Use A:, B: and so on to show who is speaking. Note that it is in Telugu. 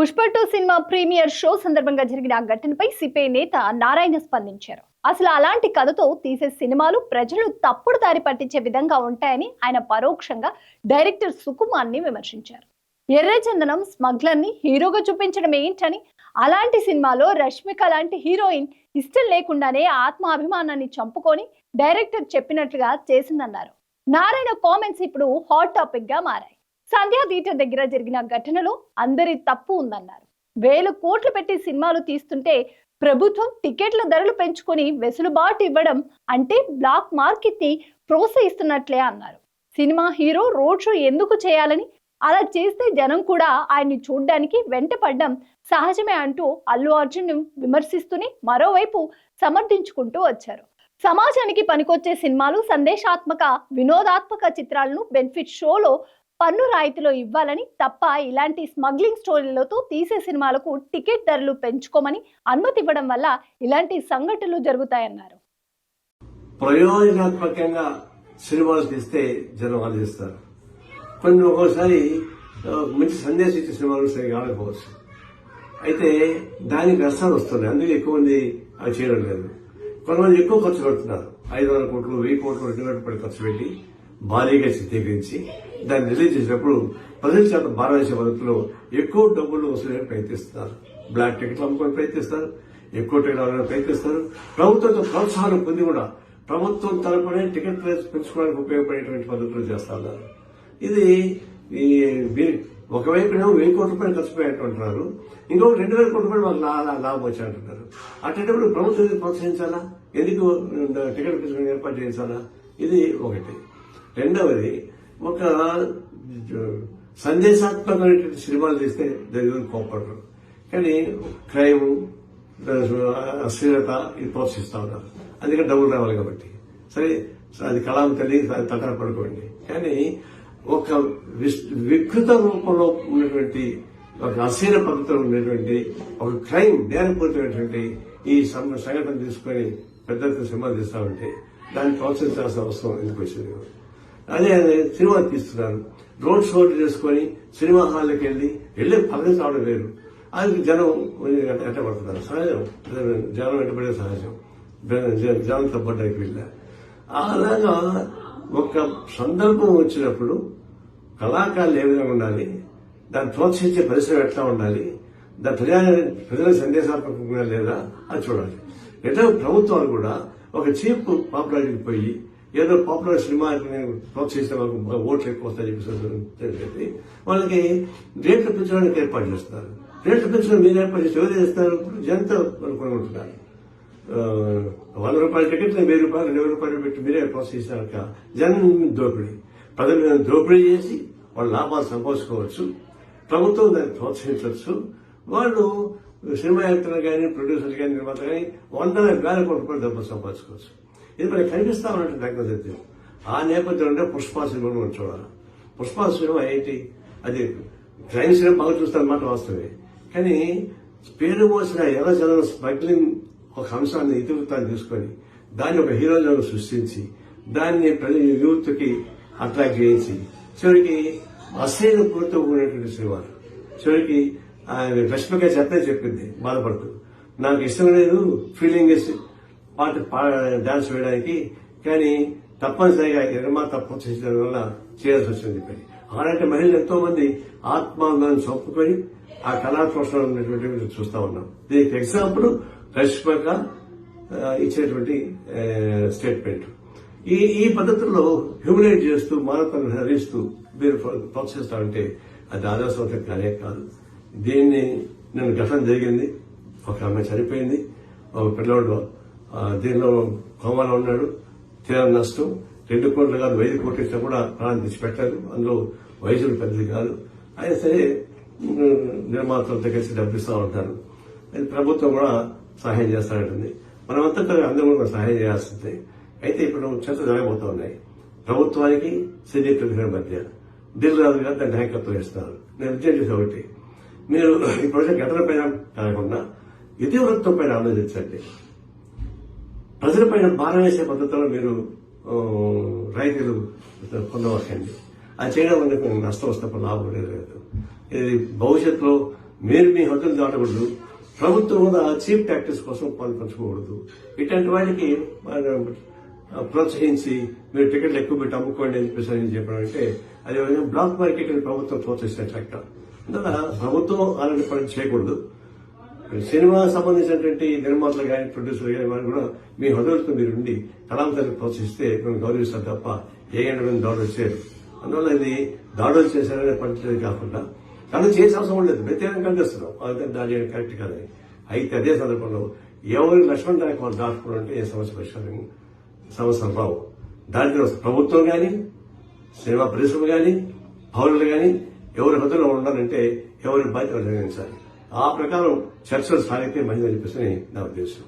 A: Pushpa two cinema premiere show సందర్భంగా జరిగిన ఆ ఘటనపై సిపిఐ నేత నారాయణ స్పందించారు. అసలు అలాంటి కథతో తీసే సినిమాలు ప్రజలు తప్పుడు దారి పట్టించే విధంగా ఉంటాయని ఆయన పరోక్షంగా డైరెక్టర్ సుకుమార్ని విమర్శించారు. ఎర్రచందనం స్మగ్లర్ని హీరోగా చూపించడం ఏంటని అలాంటి సినిమాలో రష్మిక లాంటి హీరోయిన్ ఇష్టం లేకుండానే ఆత్మాభిమానాన్ని చంపుకొని డైరెక్టర్ చెప్పినట్లుగా చేసిందన్నారు. నారాయణ కామెంట్స్ ఇప్పుడు హాట్ టాపిక్గా మారాయి. సంధ్యా థియేటర్ దగ్గర జరిగిన ఘటనలో అందరి తప్పు ఉందన్నారు. వేల కోట్లు పెట్టి సినిమాలు తీస్తుంటే ప్రభుత్వం టికెట్ల ధరలు పెంచుకొని వెసులుబాటు ఇవ్వడం అంటే బ్లాక్ మార్కెట్ని ప్రోత్సహిస్తున్నట్లే అన్నారు. సినిమా హీరో రోడ్ షో ఎందుకు చేయాలని అలా చేస్తే జనం కూడా ఆయన్ని చూడ్డానికి వెంటపడ్డం సహజమే అంటూ అల్లు అర్జున్ విమర్శిస్తూనే మరోవైపు సమర్థించుకుంటూ వచ్చారు. సమాజానికి పనికొచ్చే సినిమాలు సందేశాత్మక వినోదాత్మక చిత్రాలను బెనిఫిట్ షోలో పన్ను రాయితీలో ఇవ్వాలని తప్ప ఇలాంటి స్మగ్లింగ్ స్టోరీలతో తీసే సినిమాలకు టికెట్ ధరలు పెంచుకోమని అనుమతి ఇవ్వడం వల్ల ఇలాంటి సంఘటనలు జరుగుతాయన్నారు.
B: ప్రయోజనాత్మకంగా సినిమాలు తీస్తే జనం ఆలోచిస్తారు కొన్ని ఒక్కోసారి మంచి సందేశం ఇచ్చే సినిమాలు సరిగా ఆడకపోవచ్చు. అయితే దానికి నష్టాలు వస్తున్నాయి. అందుకే ఎక్కువ మంది అవి చేయడం లేదు. కొంతమంది ఎక్కువ ఖర్చు పెడుతున్నారు. ఐదు వందల కోట్లు వెయ్యి కోట్లు రెండు వేల రూపాయలు ఖర్చు పెట్టి భారీగా చిత్రీకరించి దాన్ని రిలీజ్ చేసినప్పుడు ప్రజల చేత భారతదేశ పద్ధతిలో ఎక్కువ డబ్బులు వసూలని ప్రయత్నిస్తున్నారు. బ్లాక్ టికెట్లు అమ్ముకొని ప్రయత్నిస్తారు ఎక్కువ టికెట్ అమ్మడానికి ప్రయత్నిస్తారు. ప్రభుత్వంతో ప్రోత్సాహం పొంది కూడా ప్రభుత్వం తరపునే టికెట్ ప్రైస్ పెంచుకోవడానికి ఉపయోగపడేటువంటి పద్ధతులు చేస్తున్నారు ఇది ఈ ఒకవైపు ఏమో వెయ్యి కోట్ల రూపాయలు ఖర్చు పెట్టారంటున్నారు ఇంకొక రెండు వేల కోట్ల రూపాయలు వాళ్ళు లా- లాభం వచ్చాయంటున్నారు అట్టేటప్పుడు ప్రభుత్వం ప్రోత్సహించాలా? ఎందుకు టికెట్ తీసుకుని ఏర్పాటు చేయించాలా? ఇది ఒకటి. రెండవది ఒక సందేశాత్మకమైనటువంటి సినిమాలు తీస్తే దగ్గర కోపడరు కానీ క్రైమ్ అశ్లీలత ఇది ప్రోత్సహిస్తా ఉన్నారు. అందుకని డబ్బులు రావాలి కాబట్టి. సరే అది కళాం తల్లి తటన పడుకోండి. కానీ ఒక విస్- వికృత రూపంలో ఉన్నటువంటి ఒక అశ్లీల పద్ధతిలో ఉండేటువంటి ఒక క్రైమ్ నేరపూరితమైనటువంటి ఈ సంఘటన తీసుకొని పెద్ద ఎత్తున సినిమాలు తీస్తా ఉంటే దాన్ని ప్రోత్సహించాల్సిన అవసరం ఎందుకు వచ్చింది? అదే అదే సినిమా తీస్తున్నారు. రోడ్ షోలు చేసుకొని సినిమా హాల్కి వెళ్ళి వెళ్ళే పద్ధతి రావడం వేరు. అది జనం ఎట్టబడుతున్నారు సహజం. జనం ఎట్టబడే సహజం. జ- జనం తప్పడానికి వెళ్ళ అలాగా ఒక సందర్భం వచ్చినప్పుడు కళాకారులు ఏ విధంగా ఉండాలి? దాన్ని ప్రోత్సహించే పరిశ్రమ ఎట్లా ఉండాలి? దాని ప్రజా ప్రజల సందేశాత్మకంగా లేదా? అది చూడాలి. ఎట్లా ప్రభుత్వాలు కూడా ఒక చీప్ పాపులారిటీకి పోయి ఏదో పాపులర్ సినిమా ప్రోత్సహిస్తే వాళ్ళకి ఓట్లు ఎక్కువ వస్తాయని చెప్పేసి వాళ్ళకి రేట్లు పెంచడానికి ఏర్పాటు చేస్తారు. రేట్లు పెంచడం మీరు ఏర్పాటు చేస్తే ఎవరు చేస్తారు? జనత కొనుక్కుంటున్నారు వంద రూపాయల టికెట్ వెయ్యి రూపాయలు రెండు రూపాయలు పెట్టి మీరే ప్రోత్సహిస్తారక జనం దోపిడీ. ప్రజలు దోపిడీ చేసి వాళ్ళ లాభాలు సంపాదించుకోవచ్చు. ప్రభుత్వం దాన్ని ప్రోత్సహించవచ్చు. వాళ్ళు సినిమా యాక్టర్లు కానీ ప్రొడ్యూసర్లు కానీ నిర్మాత కానీ వందల వేల కోట్ల రూపాయలు డబ్బులు సంపాదించుకోవచ్చు. ఇది మనకి కనిపిస్తా ఉన్నట్టు నాకు ఆ నేపథ్యంలో పుష్ప సినిమా మనం చూడాలి. పుష్ప సినిమా ఏంటి? అది క్రైమ్ సినిమా బాగా అనమాట వాస్తవే కానీ పేరు మోసిన ఎర్ర జనం స్మగ్లింగ్ ఒక అంశాన్ని ఇతివృత్తాన్ని తీసుకొని దాన్ని ఒక హీరోలను సృష్టించి దాన్ని ప్రజల యూత్కి అట్రాక్ట్ చేయించి చివరికి అశ్లీల పూర్తి కూడినటువంటి సినిమాలు. చివరికి ఆయన రష్మిక చెప్పే చెప్పింది బాధపడుతూ. నాకు ఇష్టం లేదు ఫీలింగ్ పాట డాన్స్ వేయడానికి. కానీ తప్పనిసరిగా నిర్మా తప్పు చేసిన వల్ల చేయాల్సి వచ్చింది చెప్పి అలాంటి మహిళలు ఎంతో మంది ఆత్మాంగాన్ని చంపుకొని ఆ కళా ఉన్నటువంటి చూస్తా ఉన్నాం. దీనికి ఎగ్జాంపుల్ రష్మిక ఇచ్చేటువంటి స్టేట్మెంట్ ఈ ఈ పద్ధతుల్లో హ్యూమినేట్ చేస్తూ మానవతను హరిస్తూ మీరు ప్రోత్సహిస్తా ఉంటే అది ఆదర్శవంతం కానే కాదు. దీన్ని నేను ఘటన జరిగింది. ఒక ఆమె చనిపోయింది. ఒక పిల్లోడు దీనిలో కోమాలో ఉన్నాడు తీవ్ర నష్టం. రెండు కోట్లు కాదు వెయ్యి కోట్లు ఇచ్చినా కూడా ప్రాణం తెచ్చిపెట్టారు అందులో వయసులు పెద్దది కాదు. అయినా సరే నిర్మాతలతో కలిసి డబ్బిస్తూ ఉంటారు. అది ప్రభుత్వం కూడా సహాయం చేస్తానంటుంది. మనమంతా అందరూ కూడా సహాయం చేయాల్సిందే. అయితే ఇప్పుడు చెత్త జరగబోతా ఉన్నాయి. ప్రభుత్వానికి సినీ ప్రతిభ మధ్య. దిల్ రాజు గారు దాన్ని నాయకత్వం ఇస్తున్నారు నేను విజయం చేసే ఒకటి. మీరు ఈ ప్రాజెక్ట్ ఘటన పైన కాకుండా ఇతివృత్తం పైన ఆలోచించండి. ప్రజలపైన భారం వేసే పద్ధతిలో మీరు రైతులు పొందవచ్చండి. అది చేయడం వల్ల మీకు నష్టం వస్తే లాభం లేదు. ఇది భవిష్యత్తులో మీరు మీ హక్కులు దాటకూడదు. ప్రభుత్వం కూడా చీప్ ప్రాక్టీస్ కోసం పాల్పంచుకోకూడదు ఇట్లాంటి వాటికి ప్రోత్సహించి మీరు టికెట్లు ఎక్కువ పెట్టి అమ్ముకోండి అని చెప్పేసి అని చెప్పడం అంటే అది బ్లాక్ మార్కెట్ ప్రభుత్వం ప్రోత్సహిస్తున్న ట్రాక్టర్. అందువల్ల ప్రభుత్వం అలాంటి పని చేయకూడదు. సినిమా సంబంధించినటువంటి నిర్మాతలు కానీ ప్రొడ్యూసర్లు కానీ వారు కూడా మీ హృదయంతో మీరు ఉండి కళాంతరికి ప్రోత్సహిస్తే మేము గౌరవిస్తాం తప్ప ఏ ఎండ దాడులు చేయరు. అందువల్ల ఇది దాడులు చేశారనే పద్ధతి కాకుండా దాడులు చేసే అవసరం లేదు. వ్యతిరేకం కనిపిస్తున్నాం అది దాడి కరెక్ట్ కాదని. అయితే అదే సందర్భంలో ఎవరు లక్ష్మణ్ నాయక్ వాళ్ళు దాటుకోవాలంటే ఏ సమస్య పరిష్కారం? సమస్యలు రావు. దాంట్లో ప్రభుత్వం కానీ సినిమా పరిశ్రమ కానీ పౌరులు కానీ ఎవరి హద్దులో ఉండాలంటే ఎవరి బాధ్యత నిర్వహించాలి ఆ ప్రకారం చర్చలు సాగితే మంచిదని చెప్పేసి నా ఉద్దేశం.